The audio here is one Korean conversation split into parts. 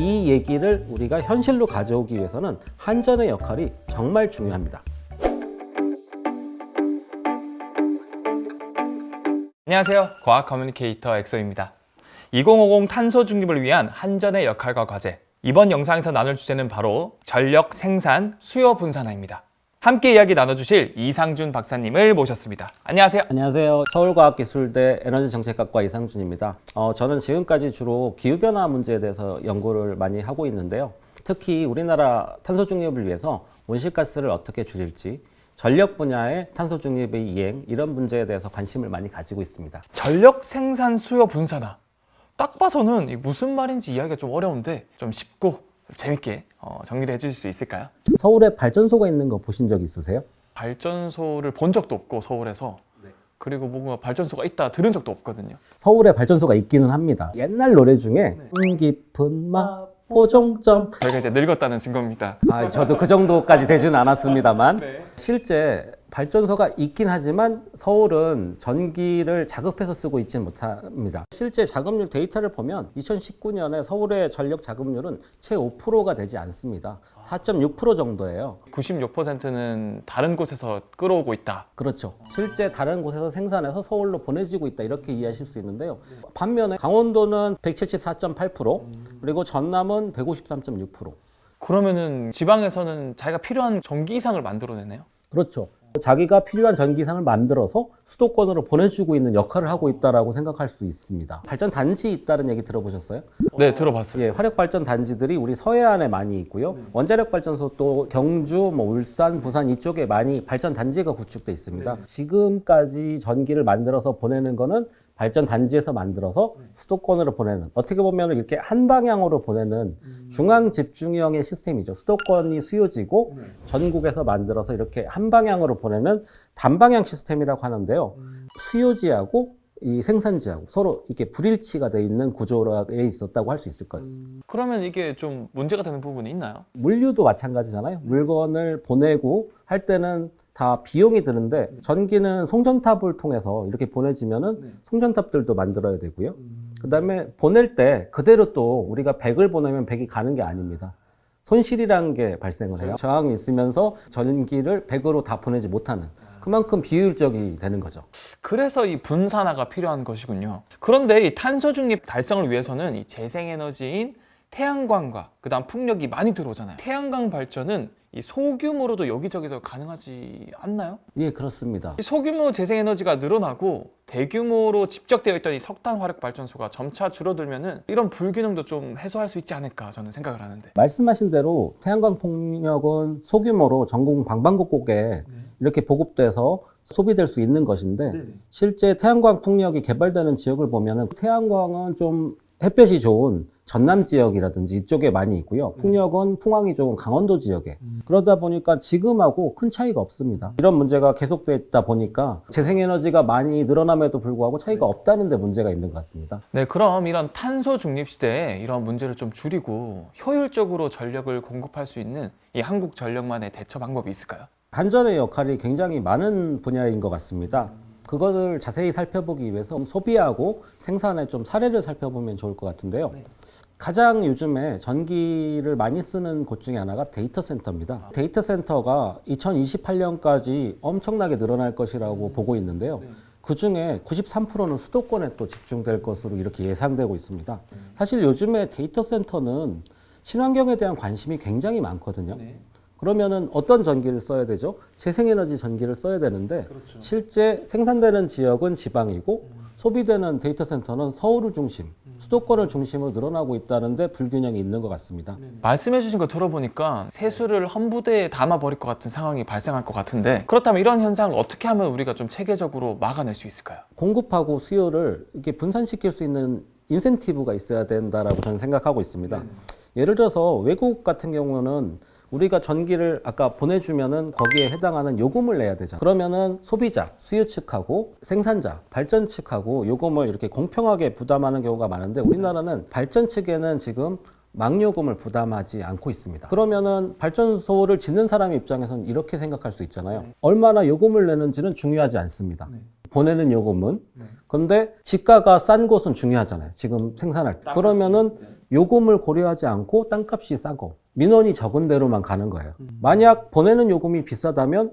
이 얘기를 우리가 현실로 가져오기 위해서는 한전의 역할이 정말 중요합니다. 안녕하세요. 과학 커뮤니케이터 엑소입니다. 2050 탄소 중립을 위한 한전의 역할과 과제. 이번 영상에서 나눌 주제는 바로 전력 생산 수요 분산화입니다. 함께 이야기 나눠주실 이상준 박사님을 모셨습니다. 안녕하세요. 안녕하세요. 서울과학기술대 에너지정책학과 이상준입니다. 어, 저는 지금까지 주로 기후변화 문제에 대해서 연구를 많이 하고 있는데요. 특히 우리나라 탄소 중립을 위해서 온실가스를 어떻게 줄일지, 전력 분야의 탄소 중립의 이행, 이런 문제에 대해서 관심을 많이 가지고 있습니다. 전력 생산 수요 분산화. 딱 봐서는 무슨 말인지 이야기가 좀 어려운데 좀 쉽고 재밌게 어, 정리를 해주실 수 있을까요? 서울에 발전소가 있는 거 보신 적 있으세요? 발전소를 본 적도 없고 서울에서 그리고 뭔가 발전소가 있다 들은 적도 없거든요. 서울에 발전소가 있기는 합니다. 옛날 노래 중에 꿈 깊은 마포종점 저희가 이제 늙었다는 증거입니다. 아, 저도 그 정도까지 되지는 않았습니다만 네. 실제 발전소가 있긴 하지만 서울은 전기를 자급해서 쓰고 있지는 못합니다. 실제 자급률 데이터를 보면 2019년에 서울의 전력 자급률은 채 5%가 되지 않습니다. 4.6% 정도예요. 96%는 다른 곳에서 끌어오고 있다. 그렇죠. 실제 다른 곳에서 생산해서 서울로 보내지고 있다 이렇게 이해하실 수 있는데요. 반면에 강원도는 174.8% 그리고 전남은 153.6%. 그러면은 지방에서는 자기가 필요한 전기 이상을 만들어내네요. 그렇죠. 자기가 필요한 전기상을 만들어서 수도권으로 보내주고 있는 역할을 하고 있다라고 생각할 수 있습니다. 발전 단지 있다는 얘기 들어보셨어요? 네, 들어봤어요. 예, 화력 발전 단지들이 우리 서해안에 많이 있고요. 원자력 발전소 또 경주, 뭐 울산, 부산 이쪽에 많이 발전 단지가 구축돼 있습니다. 지금까지 전기를 만들어서 보내는 거는 발전 단지에서 만들어서 수도권으로 보내는 어떻게 보면 이렇게 한 방향으로 보내는 중앙 집중형의 시스템이죠. 수도권이 수요지고 전국에서 만들어서 이렇게 한 방향으로 보내는 단방향 시스템이라고 하는데요. 수요지하고 이 생산지하고 서로 이렇게 불일치가 돼 있는 구조에 있었다고 할 수 있을 거예요. 그러면 이게 좀 문제가 되는 부분이 있나요? 물류도 마찬가지잖아요. 물건을 보내고 할 때는 다 비용이 드는데 전기는 송전탑을 통해서 이렇게 보내지면은 송전탑들도 만들어야 되고요. 그다음에 보낼 때 그대로 또 우리가 100을 보내면 100이 가는 게 아닙니다. 손실이라는 게 발생을 해요. 저항이 있으면서 전기를 100으로 다 보내지 못하는 그만큼 비효율적이 되는 거죠. 그래서 이 분산화가 필요한 것이군요. 그런데 이 탄소 중립 달성을 위해서는 이 재생에너지인 태양광과 그다음 풍력이 많이 들어오잖아요. 태양광 발전은 이 소규모로도 여기저기서 가능하지 않나요? 예, 그렇습니다. 이 소규모 재생에너지가 늘어나고 대규모로 집적되어 있던 이 석탄 화력 발전소가 점차 줄어들면은 이런 불균형도 좀 해소할 수 있지 않을까 저는 생각을 하는데. 말씀하신 대로 태양광 폭력은 소규모로 전국 방방곡곡에 이렇게 보급돼서 소비될 수 있는 것인데 실제 태양광 풍력이 개발되는 지역을 보면은 태양광은 좀 햇볕이 좋은 전남 지역이라든지 이쪽에 많이 있고요. 풍력은 풍황이 좋은 강원도 지역에. 그러다 보니까 지금하고 큰 차이가 없습니다. 이런 문제가 계속되다 보니까 재생에너지가 많이 늘어남에도 불구하고 차이가 없다는 데 문제가 있는 것 같습니다. 네, 그럼 이런 탄소 중립 시대에 이런 문제를 좀 줄이고 효율적으로 전력을 공급할 수 있는 이 한국 전력만의 대처 방법이 있을까요? 한전의 역할이 굉장히 많은 분야인 것 같습니다. 그것을 자세히 살펴보기 위해서 소비하고 생산의 좀 사례를 살펴보면 좋을 것 같은데요. 가장 요즘에 전기를 많이 쓰는 곳 중에 하나가 데이터 센터입니다. 데이터 센터가 2028년까지 엄청나게 늘어날 것이라고 보고 있는데요. 그 중에 93%는 수도권에 또 집중될 것으로 이렇게 예상되고 있습니다. 사실 요즘에 데이터 센터는 친환경에 대한 관심이 굉장히 많거든요. 그러면은 어떤 전기를 써야 되죠? 재생에너지 전기를 써야 되는데 실제 생산되는 지역은 지방이고 소비되는 데이터 센터는 서울을 중심, 수도권을 중심으로 늘어나고 있다는데 불균형이 있는 것 같습니다. 말씀해 주신 거 들어보니까 세수를 험부대에 담아 버릴 것 같은 상황이 발생할 것 같은데 그렇다면 이런 현상을 어떻게 하면 우리가 좀 체계적으로 막아낼 수 있을까요? 공급하고 수요를 이렇게 분산시킬 수 있는 인센티브가 있어야 된다라고 저는 생각하고 있습니다. 예를 들어서 외국 같은 경우는 우리가 전기를 아까 보내주면은 거기에 해당하는 요금을 내야 되잖아요. 그러면은 소비자, 수요 측하고 생산자, 발전 측하고 요금을 이렇게 공평하게 부담하는 경우가 많은데 우리나라는 발전 측에는 지금 망요금을 부담하지 않고 있습니다. 그러면은 발전소를 짓는 사람 입장에서는 이렇게 생각할 수 있잖아요. 얼마나 요금을 내는지는 중요하지 않습니다. 보내는 요금은. 근데 지가가 싼 곳은 중요하잖아요. 지금 생산할 때. 그러면은 요금을 고려하지 않고 땅값이 싸고 민원이 적은 대로만 가는 거예요. 만약 보내는 요금이 비싸다면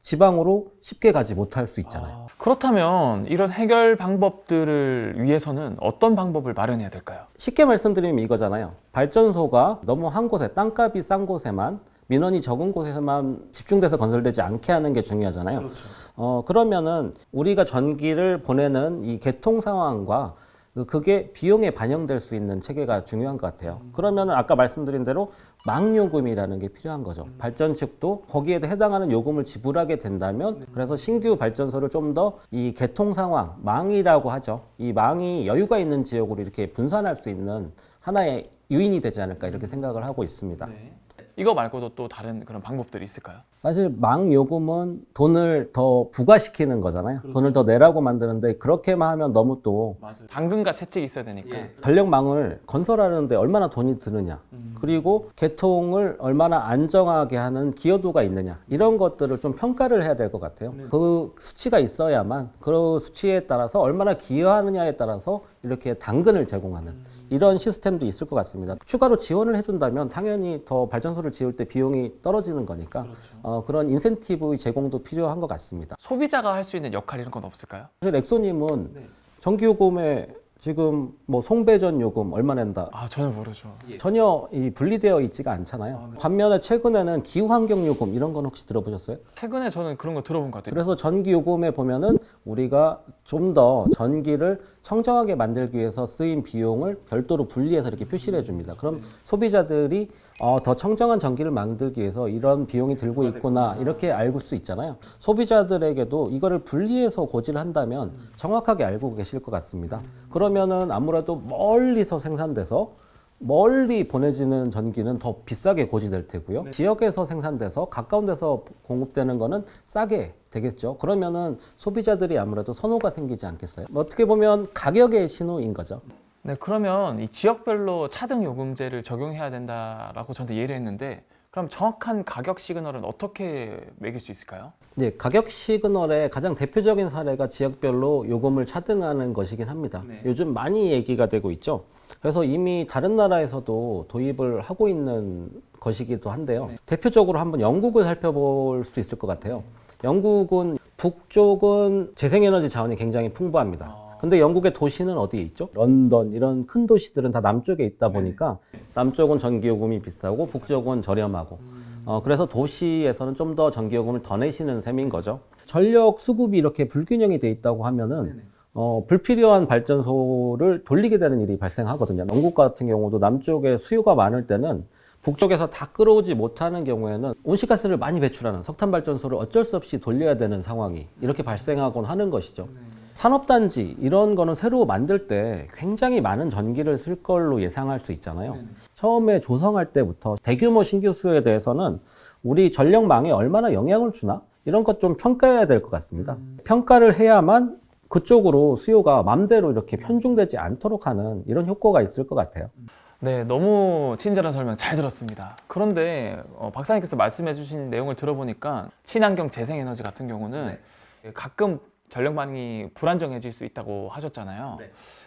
지방으로 쉽게 가지 못할 수 있잖아요. 아, 그렇다면 이런 해결 방법들을 위해서는 어떤 방법을 마련해야 될까요? 쉽게 말씀드리면 이거잖아요. 발전소가 너무 한 곳에 땅값이 싼 곳에만 민원이 적은 곳에서만 집중돼서 건설되지 않게 하는 게 중요하잖아요. 어, 그러면은 우리가 전기를 보내는 이 개통 상황과 그- 그게 비용에 반영될 수 있는 체계가 중요한 것 같아요. 그러면은 아까 말씀드린 대로 망요금이라는 게 필요한 거죠. 발전 측도 거기에 해당하는 요금을 지불하게 된다면 그래서 신규 발전소를 좀 더 이 개통 상황, 망이라고 하죠. 이 망이 여유가 있는 지역으로 이렇게 분산할 수 있는 하나의 유인이 되지 않을까 이렇게 생각을 하고 있습니다. 이거 말고도 또 다른 그런 방법들이 있을까요? 사실 망 요금은 돈을 더 부과시키는 거잖아요. 돈을 더 내라고 만드는데 그렇게만 하면 너무 또 맞아요. 당근과 채찍이 있어야 되니까. 전력망을 건설하는데 얼마나 돈이 드느냐, 그리고 개통을 얼마나 안정하게 하는 기여도가 있느냐 이런 것들을 좀 평가를 해야 될 것 같아요. 그 수치가 있어야만 그 수치에 따라서 얼마나 기여하느냐에 따라서 이렇게 당근을 제공하는 이런 시스템도 있을 것 같습니다. 추가로 지원을 해준다면 당연히 더 발전소를 지을 때 비용이 떨어지는 거니까 어, 그런 인센티브 제공도 필요한 것 같습니다. 소비자가 할 수 있는 역할 이런 건 없을까요? 사실 엑소님은 전기요금에 지금 뭐 송배전 요금 얼마 낸다 아 전혀 모르죠. 전혀 이 분리되어 있지가 않잖아요. 반면에 최근에는 기후환경 요금 이런 건 혹시 들어보셨어요? 최근에 저는 그런 거 들어본 것 같아요. 그래서 전기 요금에 보면은 우리가 좀 더 전기를 청정하게 만들기 위해서 쓰인 비용을 별도로 분리해서 이렇게 표시를 해줍니다. 그럼 소비자들이 어, 더 청정한 전기를 만들기 위해서 이런 비용이 들고 있구나 이렇게 알고 수 있잖아요. 소비자들에게도 이거를 분리해서 고지를 한다면 정확하게 알고 계실 것 같습니다. 그러면은 아무래도 멀리서 생산돼서 멀리 보내지는 전기는 더 비싸게 고지될 테고요. 지역에서 생산돼서 가까운 데서 공급되는 거는 싸게 되겠죠. 그러면은 소비자들이 아무래도 선호가 생기지 않겠어요? 뭐 어떻게 보면 가격의 신호인 거죠. 네, 그러면 이 지역별로 차등 요금제를 적용해야 된다라고 저한테 이해를 했는데 그럼 정확한 가격 시그널은 어떻게 매길 수 있을까요? 네, 가격 시그널의 가장 대표적인 사례가 지역별로 요금을 차등하는 것이긴 합니다. 네. 요즘 많이 얘기가 되고 있죠. 그래서 이미 다른 나라에서도 도입을 하고 있는 것이기도 한데요. 대표적으로 한번 영국을 살펴볼 수 있을 것 같아요. 영국은 북쪽은 재생에너지 자원이 굉장히 풍부합니다. 근데 영국의 도시는 어디에 있죠? 런던 이런 큰 도시들은 다 남쪽에 있다 보니까 남쪽은 전기요금이 비싸고 북쪽은 저렴하고 어, 그래서 도시에서는 좀 더 전기요금을 더 내시는 셈인 거죠. 전력 수급이 이렇게 불균형이 돼 있다고 하면은 어, 불필요한 발전소를 돌리게 되는 일이 발생하거든요. 영국 같은 경우도 남쪽에 수요가 많을 때는 북쪽에서 다 끌어오지 못하는 경우에는 온실가스를 많이 배출하는 석탄 발전소를 어쩔 수 없이 돌려야 되는 상황이 이렇게 발생하곤 하는 것이죠. 산업단지 이런 거는 새로 만들 때 굉장히 많은 전기를 쓸 걸로 예상할 수 있잖아요. 처음에 조성할 때부터 대규모 신규 수요에 대해서는 우리 전력망에 얼마나 영향을 주나 이런 것 좀 평가해야 될 것 같습니다. 평가를 해야만 그쪽으로 수요가 맘대로 이렇게 편중되지 않도록 하는 이런 효과가 있을 것 같아요. 네, 너무 친절한 설명 잘 들었습니다. 그런데 어, 박사님께서 말씀해 주신 내용을 들어보니까 친환경 재생에너지 같은 경우는 가끔 전력 망이 불안정해질 수 있다고 하셨잖아요.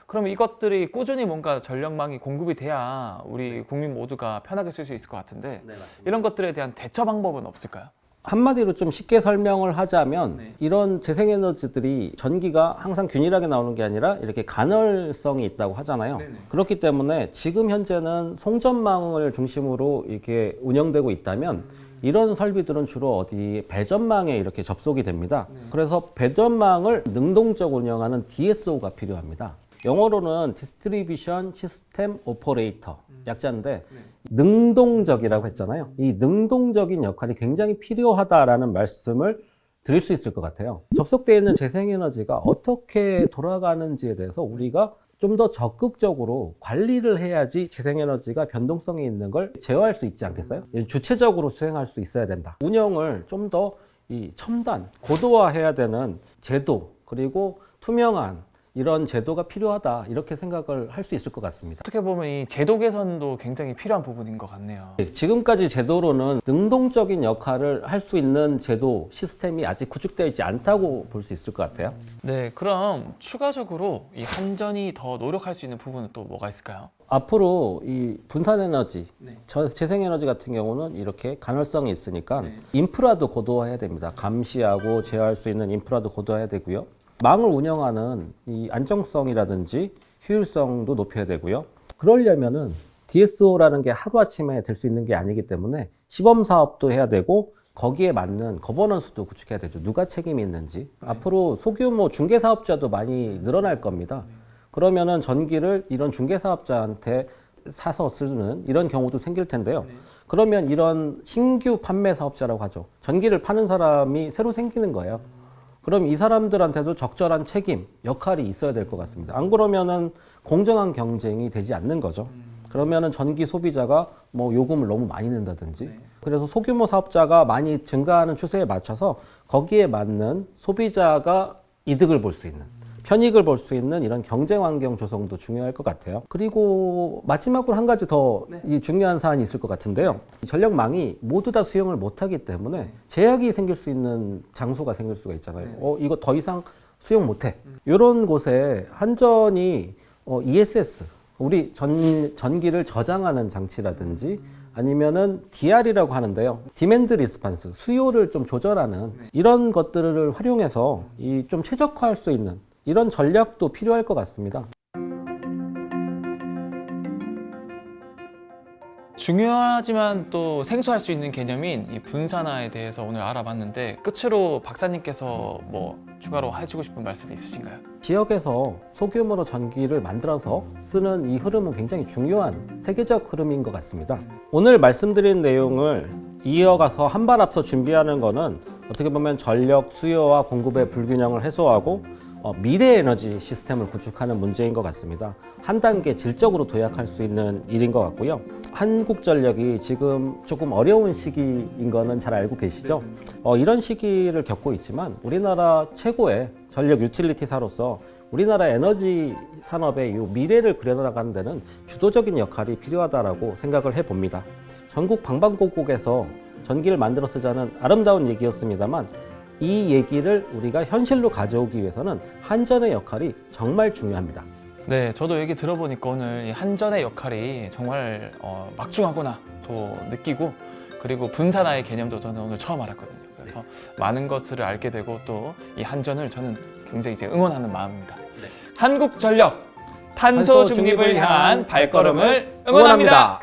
그러면 이것들이 꾸준히 뭔가 전력망이 공급이 돼야 우리 국민 모두가 편하게 쓸 수 있을 것 같은데 이런 것들에 대한 대처 방법은 없을까요? 한마디로 좀 쉽게 설명을 하자면 네. 이런 재생에너지들이 전기가 항상 균일하게 나오는 게 아니라 이렇게 간헐성이 있다고 하잖아요. 네네. 그렇기 때문에 지금 현재는 송전망을 중심으로 이렇게 운영되고 있다면 이런 설비들은 주로 어디 배전망에 이렇게 접속이 됩니다. 그래서 배전망을 능동적 운영하는 DSO가 필요합니다. 영어로는 Distribution System Operator 약자인데 능동적이라고 했잖아요. 이 능동적인 역할이 굉장히 필요하다라는 말씀을 드릴 수 있을 것 같아요. 접속되어 있는 재생에너지가 어떻게 돌아가는지에 대해서 우리가 좀 더 적극적으로 관리를 해야지 재생에너지가 변동성이 있는 걸 제어할 수 있지 않겠어요? 주체적으로 수행할 수 있어야 된다. 운영을 좀 더 이 첨단, 고도화해야 되는 제도, 그리고 투명한 이런 제도가 필요하다 이렇게 생각을 할 수 있을 것 같습니다. 어떻게 보면 이 제도 개선도 굉장히 필요한 부분인 것 같네요. 네, 지금까지 제도로는 능동적인 역할을 할 수 있는 제도 시스템이 아직 구축되어 있지 않다고 볼 수 있을 것 같아요. 네, 그럼 추가적으로 이 한전이 더 노력할 수 있는 부분은 또 뭐가 있을까요? 앞으로 이 분산 에너지, 네. 저 재생 에너지 같은 경우는 이렇게 간헐성이 있으니까 인프라도 고도화해야 됩니다. 감시하고 제어할 수 있는 인프라도 고도화해야 되고요. 망을 운영하는 이 안정성이라든지 효율성도 높여야 되고요. 그러려면은 DSO라는 게 하루아침에 될 수 있는 게 아니기 때문에 시범 사업도 해야 되고 거기에 맞는 거버넌스도 구축해야 되죠. 누가 책임이 있는지. 앞으로 소규모 중개 사업자도 많이 늘어날 겁니다. 그러면은 전기를 이런 중개 사업자한테 사서 쓰는 이런 경우도 생길 텐데요. 그러면 이런 신규 판매 사업자라고 하죠. 전기를 파는 사람이 새로 생기는 거예요. 그럼 이 사람들한테도 적절한 책임, 역할이 있어야 될 것 같습니다. 안 그러면은 공정한 경쟁이 되지 않는 거죠. 그러면은 전기 소비자가 뭐 요금을 너무 많이 낸다든지. 그래서 소규모 사업자가 많이 증가하는 추세에 맞춰서 거기에 맞는 소비자가 이득을 볼 수 있는 편익을 볼 수 있는 이런 경쟁 환경 조성도 중요할 것 같아요. 그리고 마지막으로 한 가지 더이 중요한 사안이 있을 것 같은데요. 이 전력망이 모두 다 수용을 못하기 때문에 제약이 생길 수 있는 장소가 생길 수가 있잖아요. 어, 이거 더 이상 수용 못해. 이런 곳에 한전이 어, ESS 우리 전, 전기를 저장하는 장치라든지 아니면은 DR이라고 하는데요. 디맨드 리스판스, 수요를 좀 조절하는 이런 것들을 활용해서 이 좀 최적화할 수 있는 이런 전략도 필요할 것 같습니다. 중요하지만 또 생소할 수 있는 개념인 이 분산화에 대해서 오늘 알아봤는데 끝으로 박사님께서 뭐 추가로 해주고 싶은 말씀이 있으신가요? 지역에서 소규모로 전기를 만들어서 쓰는 이 흐름은 굉장히 중요한 세계적 흐름인 것 같습니다. 오늘 말씀드린 내용을 이어가서 한 발 앞서 준비하는 것은 어떻게 보면 전력 수요와 공급의 불균형을 해소하고 어, 미래 에너지 시스템을 구축하는 문제인 것 같습니다. 한 단계 질적으로 도약할 수 있는 일인 것 같고요. 한국전력이 지금 조금 어려운 시기인 거는 잘 알고 계시죠? 어, 이런 시기를 겪고 있지만 우리나라 최고의 전력 유틸리티사로서 우리나라 에너지 산업의 이 미래를 그려나가는 데는 주도적인 역할이 필요하다라고 생각을 해봅니다. 전국 방방곡곡에서 전기를 만들어 쓰자는 아름다운 얘기였습니다만 이 얘기를 우리가 현실로 가져오기 위해서는 한전의 역할이 정말 중요합니다. 네, 저도 얘기 들어보니까 오늘 이 한전의 역할이 정말 어, 막중하구나 또 느끼고 그리고 분산화의 개념도 저는 오늘 처음 알았거든요. 그래서 많은 것을 알게 되고 또 이 한전을 저는 굉장히 이제 응원하는 마음입니다. 한국전력 탄소 중립을 향한 발걸음을 응원합니다.